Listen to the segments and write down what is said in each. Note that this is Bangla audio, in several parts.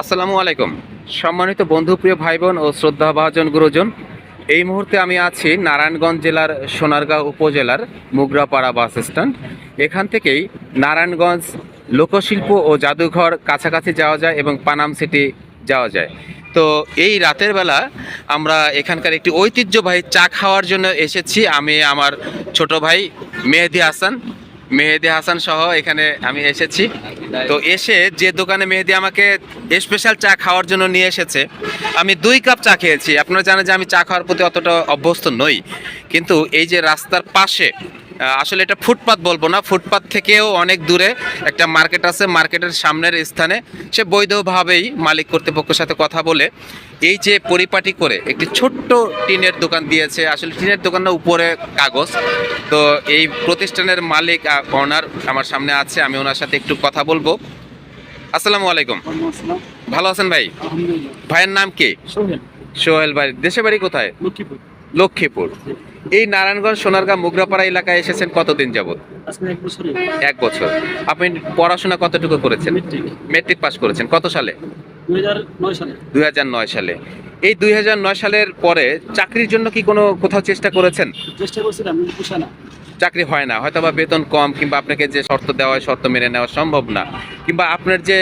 আসসালামু আলাইকুম। সম্মানিত বন্ধু, প্রিয় ভাই বোন ও শ্রদ্ধাভাজন গুরুজন, এই মুহূর্তে আমি আছি নারায়ণগঞ্জ জেলার সোনারগাঁও উপজেলার মুগরাপাড়া বাস স্ট্যান্ড। এখান থেকেই নারায়ণগঞ্জ লোকশিল্প ও জাদুঘর কাছাকাছি যাওয়া যায় এবং পানাম সিটি যাওয়া যায়। তো এই রাতের বেলা আমরা এখানকার একটি ঐতিহ্যবাহী চা খাওয়ার জন্য এসেছি। আমি আমার ছোট ভাই মেহেদি হাসান মেহেদি হাসান সহ এখানে আমি এসেছি। তো এসে যে দোকানে মেহেদি আমাকে স্পেশাল চা খাওয়ার জন্য নিয়ে এসেছে, আমি দুই কাপ চা খেয়েছি। আপনারা জানেন যে আমি চা খাওয়ার প্রতি অতটা অভ্যস্ত নই। কিন্তু এই যে রাস্তার পাশে আসলে এটা ফুটপাত বলব না ফুটপাত থেকেও অনেক দূরে একটা মার্কেট আছে মার্কেটের সামনের স্থানে। সে বৈধভাবেই মালিক কর্তৃপক্ষের সাথে কথা বলে। এই যে পরিপাটি করে একটি ছোট্ট টিনের দোকান দিয়েছে আসলে টিনের দোকানটা উপরে কাগজ। তো এই প্রতিষ্ঠানের মালিক অনার আমার সামনে আছে আমি ওনার সাথে একটু কথা বলব। আসসালামু আলাইকুম। ভালো আছেন ভাই? ভাইয়ের নাম কি? সোহেল। সোহেল ভাই দেশে বাড়ি কোথায়? লক্ষ্মীপুর। লক্ষ্মীপুর। এই নারায়ণগঞ্জ সোনারগাঁ মুগরাপাড়া এলাকায় এসেছেন কতদিন যাবত এক বছর। আপনি পড়াশোনা কতটুকু করেছেন? মেট্রিক পাস করেছেন। কত সালে? দুই হাজার নয় সালে। এই দুই এই দুই সালের পরে চাকরির জন্য কি কোনো কোথাও চেষ্টা করেছেন? চেষ্টা করছিলাম চাকরি হয় না। হয়তো বা বেতন কম কিংবা আপনাকে যে শর্ত দেওয়া হয় শর্ত মেনে নেওয়া সম্ভব না। কিংবা আপনার যে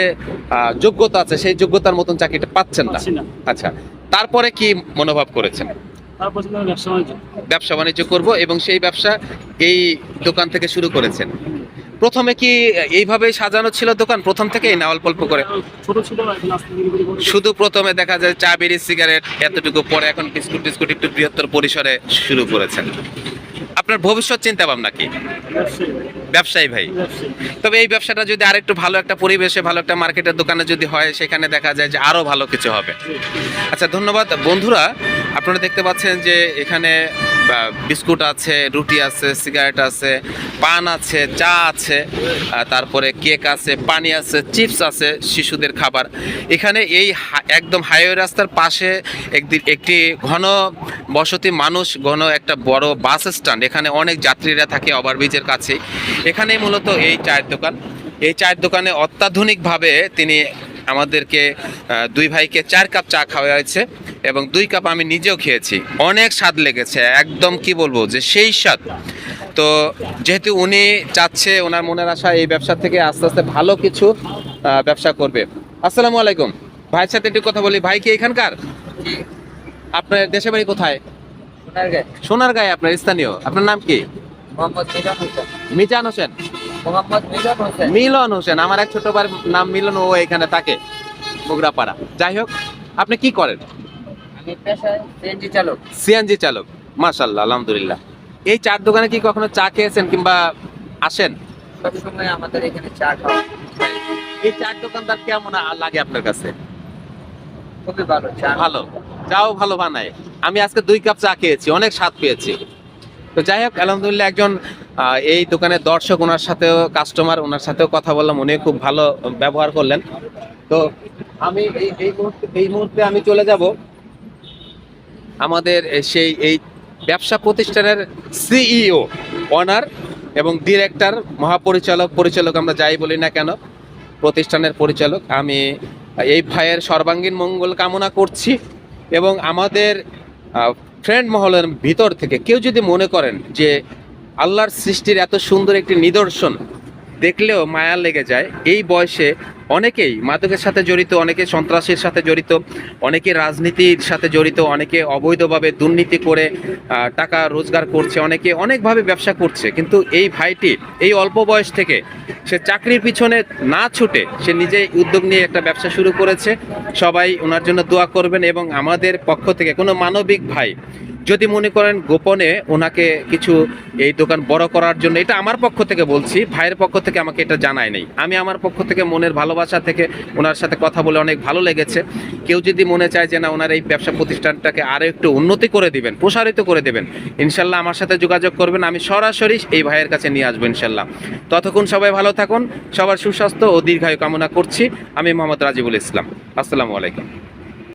যোগ্যতা আছে সেই যোগ্যতার মতন চাকরিটা পাচ্ছেন না। আচ্ছা তারপরে কি মনোভাব করেছেন? ব্যবসা বাণিজ্য। করব এবং সেই ব্যবসা এই দোকান থেকে শুরু করেছেন। প্রথমে কি এইভাবেই সাজানো ছিল দোকান? প্রথম থেকেই না অল্প অল্প করে? শুধু প্রথমে দেখা যায় চা বিড়ি সিগারেট এতটুকু পরে এখন বিস্কুট টিস্কুট একটু বৃহত্তর পরিসরে শুরু করেছেন। আপনার ভবিষ্যৎ চিন্তা ভাবনা কি ব্যবসায়ী ভাই। তবে এই ব্যবসাটা যদি আরেকটু ভালো একটা পরিবেশে, ভালো একটা মার্কেটের দোকানে যদি হয়, সেখানে দেখা যায় যে আরও ভালো কিছু হবে। আচ্ছা ধন্যবাদ। বন্ধুরা, আপনারা দেখতে পাচ্ছেন যে এখানে বিস্কুট আছে, রুটি আছে, সিগারেট আছে, পান আছে, চা আছে তারপরে কেক আছে, পানি আছে, চিপস আছে, শিশুদের খাবার। এখানে এই একদম হাইওয়ে রাস্তার পাশে একটি ঘন বসতি মানুষ, ঘন একটা বড় বাস স্ট্যান্ড। এখানে অনেক যাত্রীরা থাকে ওভারব্রিজের কাছে এখানেই মূলত এই চায়ের দোকান। এই চায়ের দোকানে অত্যাধুনিকভাবে তিনি আমাদেরকে দুই ভাইকে চার কাপ চা খাওয়া হয়েছে এবং দুই কাপ আমি নিজেও খেয়েছি। অনেক স্বাদ লেগেছে একদম কি বলব যে সেই স্বাদ। তো যেহেতু উনি চাচ্ছে ওনার মনের আশা এই ব্যবসা থেকে আস্তে আস্তে ভালো কিছু ব্যবসা করবে। আসসালামু আলাইকুম। ভাইয়ের সাথে একটু কথা বলি। ভাই কি এখানকার? আপনার দেশে বাড়ি কোথায়? সোনার গায়ে আপনার স্থানীয়। আপনার নাম কি? মিজান হোসেন। মোহাম্মদ মিলন হোসেন। মিলন হোসেন। আমার এক ছোট ভাইয়ের নাম মিলন ও এখানে থাকে মোগরাপাড়া যাই হোক আপনি কি করেন? আমি পেশায় সিএনজি চালক। সিএনজি চালক। মাশাল্লাহ আলহামদুলিল্লাহ। এই চার দোকানে কি কখনো চা খেয়েছেন কিংবা আসেন? সবসময় আমাদের এখানে চা খাওয়া এই চার দোকানদার কেমন লাগে আপনার কাছে? খুবই ভালো চা ভালো। চাও ভালো বানায়। আমি আজকে দুই কাপ চা খেয়েছি অনেক স্বাদ পেয়েছি। তো যাই হোক আলহামদুলিল্লাহ একজন এই দোকানের দর্শক ওনার সাথেও কাস্টমার ওনার সাথেও কথা বললাম উনি খুব ভালো ব্যবহার করলেন। তো আমি এই এই মুহূর্তে এই মুহূর্তে আমি চলে যাব। আমাদের সেই, এই ব্যবসা প্রতিষ্ঠানের সিইও অনার এবং ডিরেক্টর মহাপরিচালক, পরিচালক আমরা যাই বলি না কেন, প্রতিষ্ঠানের পরিচালক, আমি এই ভাইয়ের সর্বাঙ্গীন মঙ্গল কামনা করছি এবং আমাদের ফ্রেন্ড মহলের ভিতর থেকে কেউ যদি মনে করেন যে আল্লাহর সৃষ্টির এত সুন্দর একটি নিদর্শন দেখলেও মায়া লেগে যায়। এই বয়সে অনেকেই মাদকের সাথে জড়িত, অনেকে সন্ত্রাসের সাথে জড়িত, অনেকে রাজনীতির সাথে জড়িত, অনেকে অবৈধভাবে দুর্নীতি করে টাকা রোজগার করছে, অনেকে অনেকভাবে ব্যবসা করছে। কিন্তু এই ভাইটি এই অল্প বয়স থেকে সে চাকরির পিছনে না ছুটে সে নিজেই উদ্যোগ নিয়ে একটা ব্যবসা শুরু করেছে। সবাই ওনার জন্য দোয়া করবেন এবং আমাদের পক্ষ থেকে কোনো মানবিক ভাই যদি মনে করেন গোপনে ওনাকে কিছু এই দোকান বড় করার জন্য, এটা আমার পক্ষ থেকে বলছি, ভাইয়ের পক্ষ থেকে আমাকে এটা জানায় নেই। আমি আমার পক্ষ থেকে মনের ভালোবাসা থেকে ওনার সাথে কথা বলে অনেক ভালো লেগেছে। কেউ যদি মনে চায় যে না, ওনার এই ব্যবসা প্রতিষ্ঠানটাকে আরও একটু উন্নতি করে দিবেন, প্রসারিত করে দেবেন, ইনশাল্লাহ আমার সাথে যোগাযোগ করবেন, আমি সরাসরি এই ভাইয়ের কাছে নিয়ে আসব ইনশাল্লাহ। ততক্ষণ সবাই ভালো থাকুন, সবার সুস্বাস্থ্য ও দীর্ঘায়ু কামনা করছি। আমি মোহাম্মদ রাজিবুল ইসলাম। আসসালামু আলাইকুম।